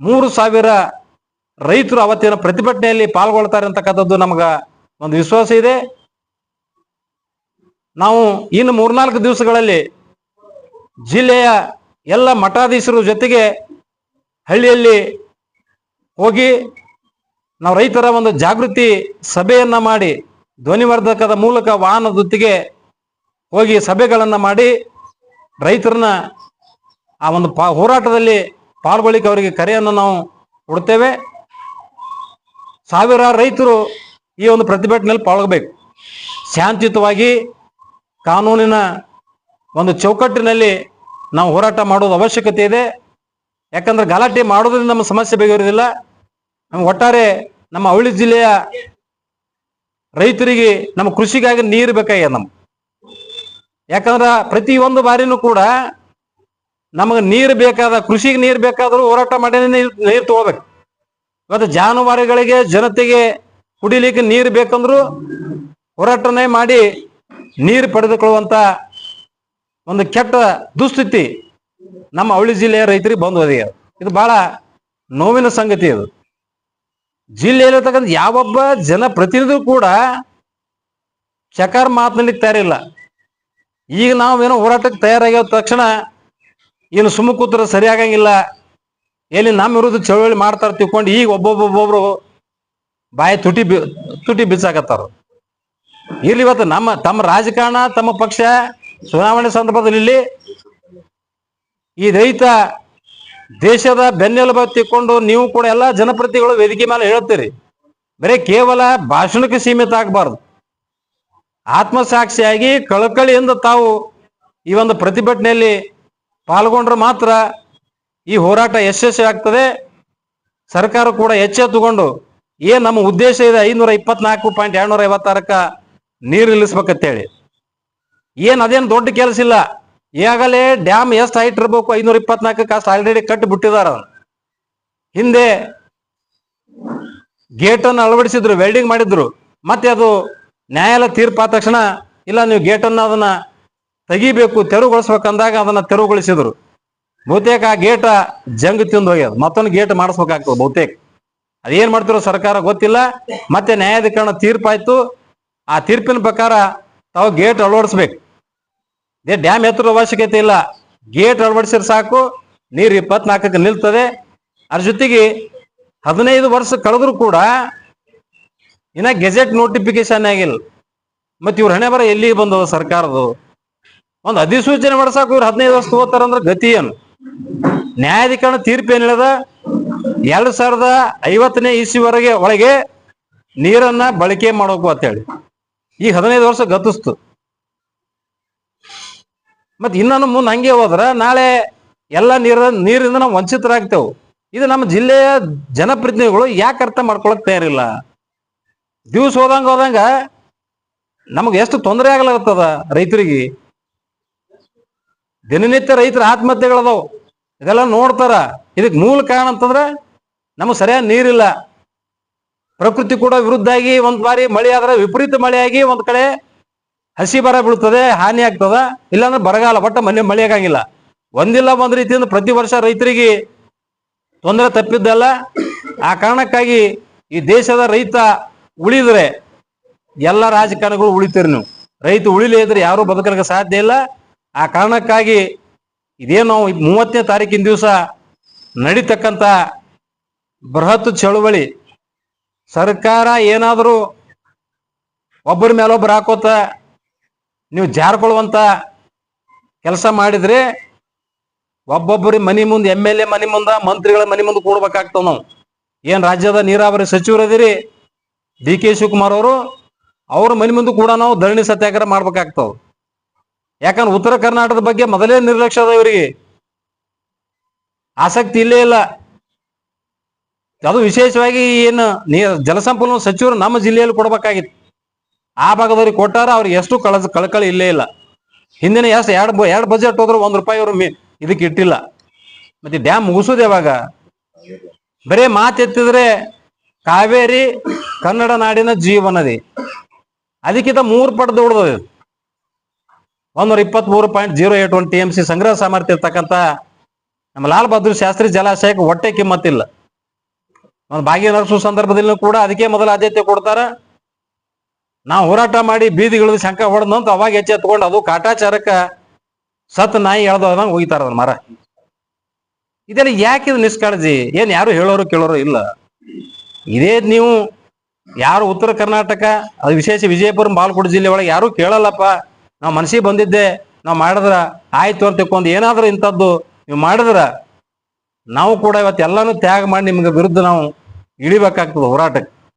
ಮೂರು ಸಾವಿರ ರೈತರು ಅವತ್ತಿನ ಪ್ರತಿಭಟನೆಯಲ್ಲಿ ಪಾಲ್ಗೊಳ್ತಾರೆ ಅಂತಕ್ಕಂಥದ್ದು ನಮಗ ಒಂದು ವಿಶ್ವಾಸ ಇದೆ. ನಾವು ಇನ್ನು ಮೂರ್ನಾಲ್ಕು ದಿವಸಗಳಲ್ಲಿ ಜಿಲ್ಲೆಯ ಎಲ್ಲ ಮಠಾಧೀಶರು ಜೊತೆಗೆ ಹಳ್ಳಿಯಲ್ಲಿ ಹೋಗಿ ನಾವು ರೈತರ ಒಂದು ಜಾಗೃತಿ ಸಭೆಯನ್ನ ಮಾಡಿ ಧ್ವನಿವರ್ಧಕದ ಮೂಲಕ ವಾಹನದೊತ್ತಿಗೆ ಹೋಗಿ ಸಭೆಗಳನ್ನ ಮಾಡಿ ರೈತರನ್ನ ಆ ಒಂದು ಪಾ ಹೋರಾಟದಲ್ಲಿ ಪಾಲ್ಗೊಳ್ಳಿಕ್ಕೆ ಅವರಿಗೆ ಕರೆಯನ್ನು ನಾವು ಕೊಡ್ತೇವೆ ಸಾವಿರಾರು ರೈತರು ಈ ಒಂದು ಪ್ರತಿಭಟನೆಯಲ್ಲಿ ಪಾಲ್ಗೊಳ್ಬೇಕು. ಶಾಂತಿಯುತವಾಗಿ ಕಾನೂನಿನ ಒಂದು ಚೌಕಟ್ಟಿನಲ್ಲಿ ನಾವು ಹೋರಾಟ ಮಾಡೋದು ಅವಶ್ಯಕತೆ ಇದೆ. ಯಾಕಂದ್ರೆ ಗಲಾಟೆ ಮಾಡೋದ್ರಿಂದ ನಮ್ಮ ಸಮಸ್ಯೆ ಬಗೆಹರಿದಿಲ್ಲ ನಮ್ಗೆ ಒಟ್ಟಾರೆ ನಮ್ಮ ಅವಳಿ ಜಿಲ್ಲೆಯ ರೈತರಿಗೆ ನಮ್ಮ ಕೃಷಿಗಾಗಿ ನೀರು ಬೇಕಾಗ್ಯದ ನಮ್ಗೆ. ಯಾಕಂದ್ರೆ ಪ್ರತಿ ಒಂದು ಬಾರಿನೂ ಕೂಡ ನಮಗೆ ನೀರು ಬೇಕಾದ, ಕೃಷಿಗೆ ನೀರು ಬೇಕಾದರೂ ಹೋರಾಟ ಮಾಡಿ ನೀರು ನೀರು ತಗೋಬೇಕು. ಮತ್ತು ಜಾನುವಾರುಗಳಿಗೆ, ಜನತೆಗೆ ಕುಡಿಲಿಕ್ಕೆ ನೀರು ಬೇಕಂದ್ರೂ ಹೋರಾಟನೇ ಮಾಡಿ ನೀರು ಪಡೆದುಕೊಳ್ಳುವಂತ ಒಂದು ಕೆಟ್ಟ ದುಸ್ಥಿತಿ ನಮ್ಮ ಅವಳಿ ಜಿಲ್ಲೆಯ ರೈತರಿಗೆ ಬಂದು ಒದಗಿದೆ ಇದು ಬಹಳ ನೋವಿನ ಸಂಗತಿ ಇದು ಜಿಲ್ಲೆಯಲ್ಲಿರ್ತಕ್ಕಂಥ ಯಾವೊಬ್ಬ ಜನಪ್ರತಿನಿಧಿ ಕೂಡ ಚಕಾರ ಮಾತನಾಡಲಿಕ್ಕೆ ತಯಾರಿಲ್ಲ. ಈಗ ನಾವೇನೋ ಹೋರಾಟಕ್ಕೆ ತಯಾರಾಗ್ಯ ತಕ್ಷಣ ಏನು ಸುಮ್ಮ ಕೂತ್ರ ಸರಿಯಾಗಂಗಿಲ್ಲ ಎಲ್ಲಿ ನಮ್ಮ ವಿರುದ್ಧ ಚಳವಳಿ ಮಾಡ್ತಾರ ತಿಳ್ಕೊಂಡು ಈಗ ಒಬ್ಬೊಬ್ಬೊಬ್ಬೊಬ್ರು ಬಾಯಿ ತುಟಿ ಬಿ, ತುಟಿ ಬಿಚ್ಚಾಕತ್ತಾರ ಇಲ್ಲಿ ಇವತ್ತು ನಮ್ಮ, ತಮ್ಮ ರಾಜಕಾರಣ, ತಮ್ಮ ಪಕ್ಷ ಚುನಾವಣೆ ಸಂದರ್ಭದಲ್ಲಿ ಇಲ್ಲಿ ಈ ರೈತ ದೇಶದ ಬೆನ್ನೆಲುಬು ತಿಕ್ಕೊಂಡು ನೀವು ಕೂಡ ಎಲ್ಲ ಜನಪ್ರತಿಗಳು ವೇದಿಕೆ ಮೇಲೆ ಹೇಳ್ತೀರಿ ಬರೀ ಕೇವಲ ಭಾಷಣಕ್ಕೆ ಸೀಮಿತ ಆಗಬಾರ್ದು. ಆತ್ಮಸಾಕ್ಷಿಯಾಗಿ ಕಳಕಳಿಯಿಂದ ತಾವು ಈ ಒಂದು ಪ್ರತಿಭಟನೆಯಲ್ಲಿ ಪಾಲ್ಗೊಂಡ್ರೆ ಮಾತ್ರ ಈ ಹೋರಾಟ ಯಶಸ್ವಿ ಆಗ್ತದೆ. ಸರ್ಕಾರ ಕೂಡ ಎಚ್ಚೆತ್ತುಕೊಂಡು ಏನ್ ನಮ್ಮ ಉದ್ದೇಶ ಇದೆ ಐನೂರ ಇಪ್ಪತ್ನಾಲ್ಕು ಪಾಯಿಂಟ್ ಎರಡ್ನೂರ ಐವತ್ತಾರಕ್ಕ ನೀರು ನಿಲ್ಲಿಸ್ಬೇಕಂತೇಳಿ. ಏನ್ ಅದೇನು ದೊಡ್ಡ ಕೆಲಸ ಇಲ್ಲ. ಈಗಾಗಲೇ ಡ್ಯಾಮ್ ಎಷ್ಟು ಹೈಟ್ ಇರಬೇಕು ಐನೂರ ಇಪ್ಪತ್ನಾಲ್ಕು ಅಷ್ಟು ಆಲ್ರೆಡಿ ಕಟ್ಟಿ ಬಿಟ್ಟಿದಾರ ಹಿಂದೆ ಗೇಟನ್ನು ಅಳವಡಿಸಿದ್ರು ವೆಲ್ಡಿಂಗ್ ಮಾಡಿದ್ರು. ಮತ್ತೆ ಅದು ನ್ಯಾಯಾಲಯ ತೀರ್ಪಾದ ತಕ್ಷಣ, ಇಲ್ಲ ನೀವು ಗೇಟನ್ನು ಅದನ್ನ ತೆಗಿಬೇಕು, ತೆರವುಗೊಳಿಸ್ಬೇಕಂದಾಗ ಅದನ್ನ ತೆರವುಗೊಳಿಸಿದ್ರು. ಬಹುತೇಕ ಆ ಗೇಟ್ ಜಂಗ್ ತಿಂದು ಹೋಗ್ಯದ. ಮತ್ತೊಂದು ಗೇಟ್ ಮಾಡಿಸ್ಬೇಕಾಗ್ತದೆ ಬಹುತೇಕ. ಅದೇನ್ ಮಾಡ್ತಿರೋ ಸರ್ಕಾರ ಗೊತ್ತಿಲ್ಲ. ಮತ್ತೆ ನ್ಯಾಯಾಧಿಕರಣ ತೀರ್ಪಾಯ್ತು. ಆ ತೀರ್ಪಿನ ಪ್ರಕಾರ ತಾವು ಗೇಟ್ ಅಳವಡಿಸ್ಬೇಕು. ಇದೇ ಡ್ಯಾಮ್ ಎತ್ತರ ಅವಶ್ಯಕತೆ ಇಲ್ಲ. ಗೇಟ್ ಅಳವಡಿಸಿದ್ರೆ ಸಾಕು. ನೀರು ಇಪ್ಪತ್ನಾಲ್ಕಕ್ಕೆ ನಿಲ್ತದೆ. ಅದ್ರ ಜೊತೆಗೆ ಹದಿನೈದು ವರ್ಷ ಕಳೆದ್ರು ಕೂಡ ಇನ್ನ ಗೆಜೆಟ್ ನೋಟಿಫಿಕೇಶನ್ ಆಗಿಲ್ಲ. ಮತ್ತೆ ಇವ್ರ ಹಣೆ ಬರ ಎಲ್ಲಿಗೆ ಬಂದವ ಸರ್ಕಾರದು ಒಂದು ಅಧಿಸೂಚನೆ ಮಾಡ್ಸಾಕ ಇವ್ರು ಹದಿನೈದು ವರ್ಷ ತಗೋತಾರಂದ್ರೆ ಗತಿ ಏನು? ನ್ಯಾಯಾಧಿಕರಣ ತೀರ್ಪು ಏನ್ ಹೇಳದ? ಎರಡ್ ಸಾವಿರದ ಐವತ್ತನೇ ಇಸ್ವಿವರೆಗೆ ಒಳಗೆ ನೀರನ್ನ ಬಳಕೆ ಮಾಡೋಕು ಅಂತ ಹೇಳಿ. ಈಗ ಹದಿನೈದು ವರ್ಷ ಗತಿಸ್ತು. ಮತ್ ಇನ್ನೂ ಮುಂದೆ ಹಂಗೆ ಹೋದ್ರ ನಾಳೆ ಎಲ್ಲ ನೀರ ನೀರಿಂದ ನಾವು ವಂಚಿತರಾಗ್ತೇವೆ. ಇದು ನಮ್ಮ ಜಿಲ್ಲೆಯ ಜನಪ್ರತಿನಿಧಿಗಳು ಯಾಕೆ ಅರ್ಥ ಮಾಡ್ಕೊಳಕ್ ತಯಾರಿಲ್ಲ? ದಿವ್ಸ ಹೋದಂಗ ಹೋದಂಗ ನಮಗೆ ಎಷ್ಟು ತೊಂದರೆ ಆಗ್ಲಾಗ್ತದ ರೈತರಿಗೆ? ದಿನನಿತ್ಯ ರೈತರ ಆತ್ಮಹತ್ಯೆಗಳದಾವು ಇದೆಲ್ಲ ನೋಡ್ತಾರ. ಇದಕ್ಕೆ ಮೂಲ ಕಾರಣ ಅಂತಂದ್ರೆ ನಮಗೆ ಸರಿಯಾದ ನೀರಿಲ್ಲ. ಪ್ರಕೃತಿ ಕೂಡ ವಿರುದ್ಧ ಆಗಿ ಒಂದ್ ಬಾರಿ ಮಳೆ ಆದ್ರೆ ವಿಪರೀತ ಮಳೆ ಆಗಿ ಒಂದ್ ಕಡೆ ಹಸಿ ಬರ ಬೀಳ್ತದೆ, ಹಾನಿ ಆಗ್ತದ. ಇಲ್ಲಾಂದ್ರೆ ಬರಗಾಲ ಬಟ್ಟ ಮನೆ ಮಳೆ ಆಗಂಗಿಲ್ಲ. ಒಂದಿಲ್ಲ ಒಂದ್ ರೀತಿಯಿಂದ ಪ್ರತಿ ವರ್ಷ ರೈತರಿಗೆ ತೊಂದರೆ ತಪ್ಪಿದ್ದಲ್ಲ. ಆ ಕಾರಣಕ್ಕಾಗಿ ಈ ದೇಶದ ರೈತ ಉಳಿದ್ರೆ ಎಲ್ಲ ರಾಜಕಾರಣಗಳು ಉಳಿತೀರಿ ನೀವು. ರೈತ ಉಳಿಲೇ ಇದ್ರೆ ಯಾರು ಬದುಕಲಿಕ್ಕೆ ಸಾಧ್ಯ ಇಲ್ಲ. ಆ ಕಾರಣಕ್ಕಾಗಿ ಇದೇನು ಮೂವತ್ತನೇ ತಾರೀಕಿನ ದಿವಸ ನಡೀತಕ್ಕಂಥ ಬೃಹತ್ ಚಳುವಳಿ. ಸರ್ಕಾರ ಏನಾದರೂ ಒಬ್ಬರ ಮೇಲೊಬ್ಬರು ಹಾಕೋತ ನೀವು ಜಾರ್ಕೊಳ್ಳುವಂತ ಕೆಲಸ ಮಾಡಿದ್ರೆ ಒಬ್ಬೊಬ್ಬರಿ ಮನಿ ಮುಂದೆ, ಎಂ ಎಲ್ ಎ ಮನಿ ಮುಂದ, ಮಂತ್ರಿಗಳ ಮನಿ ಮುಂದೆ ಕೂಡ್ಬೇಕಾಗ್ತಾವ ನಾವು. ಏನು ರಾಜ್ಯದ ನೀರಾವರಿ ಸಚಿವರದಿರಿ ಡಿ ಕೆ ಶಿವಕುಮಾರ್ ಅವರು, ಅವ್ರ ಮನಿ ಮುಂದೆ ಕೂಡ ನಾವು ಧರಣಿ ಸತ್ಯಾಗ್ರಹ ಮಾಡ್ಬೇಕಾಗ್ತಾವ ಯಾಕಂದ್ರೆ ಉತ್ತರ ಕರ್ನಾಟಕದ ಬಗ್ಗೆ ಮೊದಲೇ ನಿರ್ಲಕ್ಷ್ಯ ಅದ ಇವರಿಗೆ. ಆಸಕ್ತಿ ಇಲ್ಲೇ ಇಲ್ಲ. ಅದು ವಿಶೇಷವಾಗಿ ಏನು ನೀ ಜಲಸಂಪನ್ಮೂಲ ಸಚಿವರು ನಮ್ಮ ಜಿಲ್ಲೆಯಲ್ಲಿ ಕೊಡಬೇಕಾಗಿತ್ತು. ಆ ಭಾಗದವ್ರಿಗೆ ಕೊಟ್ಟಾರ ಅವ್ರಿಗೆ ಎಷ್ಟು ಕಳಸ ಕಳಕಳಿ ಇಲ್ಲೇ ಇಲ್ಲ. ಹಿಂದಿನ ಎಷ್ಟು ಎರಡು ಎರಡು ಬಜೆಟ್ ಹೋದ್ರು ಒಂದ್ ರೂಪಾಯಿ ಅವರು ಇದಕ್ಕೆ ಇಟ್ಟಿಲ್ಲ. ಮತ್ತೆ ಡ್ಯಾಮ್ ಮುಗಿಸೋದು ಯಾವಾಗ? ಬರೇ ಮಾತೆತ್ತಿದ್ರೆ ಕಾವೇರಿ ಕನ್ನಡ ನಾಡಿನ ಜೀವನದಿ. ಅದಕ್ಕಿಂತ ಮೂರು ಪಟ್ಟು ದೊಡ್ಡದು ಒಂದೂರ ಇಪ್ಪತ್ತ್ ಮೂರು point zero eight one T M C ಸಂಗ್ರಹ ಸಾಮರ್ಥ್ಯ ಇರ್ತಕ್ಕಂಥ ನಮ್ಮ ಲಾಲ್ ಬಹದ್ದೂರ್ ಶಾಸ್ತ್ರಿ ಜಲಾಶಯಕ್ಕೆ ಹೊಟ್ಟೆ ಕಿಮ್ಮತ್ತಿಲ್ಲ. ಒಂದು ಭಾಗ್ಯ ನಡೆಸುವ ಸಂದರ್ಭದಲ್ಲೂ ಕೂಡ ಅದಕ್ಕೆ ಮೊದಲ ಆದ್ಯತೆ ಕೊಡ್ತಾರ. ನಾವು ಹೋರಾಟ ಮಾಡಿ ಬೀದಿಗಿಳಿದು ಶಂಕ ಹೊಡೆದಂತ ಅವಾಗ ಎಚ್ಚೆತ್ಕೊಂಡು ಅದು ಕಾಟಾಚಾರಕ್ಕ ಸತ್ ನಾಯಿ ಎಳ್ದಂಗೆ ಹೋಗಿತಾರ ಅದನ್ನ ಮರ. ಇದೆಲ್ಲ ಯಾಕೆ ಇದು ನಿಷ್ಕಾಳಜಿ? ಏನ್ ಯಾರು ಹೇಳೋರು ಕೇಳೋರು ಇಲ್ಲ. ಇದೇ ನೀವು ಯಾರು ಉತ್ತರ ಕರ್ನಾಟಕ, ಅದು ವಿಶೇಷ ವಿಜಯಪುರ ಬಾಲ್ಕೋಟ್ ಜಿಲ್ಲೆ ಒಳಗೆ ಯಾರು ಕೇಳಲ್ಲಪ್ಪ. ನಾವು ಮನಸ್ಸಿಗೆ ಬಂದಿದ್ದೆ, ನಾವು ಮಾಡಿದ್ರ ಆಯ್ತು ಅಂತ ತಿಳ್ಕೊಂಡು ಏನಾದ್ರೂ ಇಂಥದ್ದು ನೀವು ಮಾಡಿದ್ರ, ನಾವು ಕೂಡ ಇವತ್ತು ತ್ಯಾಗ ಮಾಡಿ ನಿಮ್ಗೆ ವಿರುದ್ಧ ನಾವು ಇಳಿಬೇಕಾಗ್ತದೆ ಹೋರಾಟಕ್ಕೆ.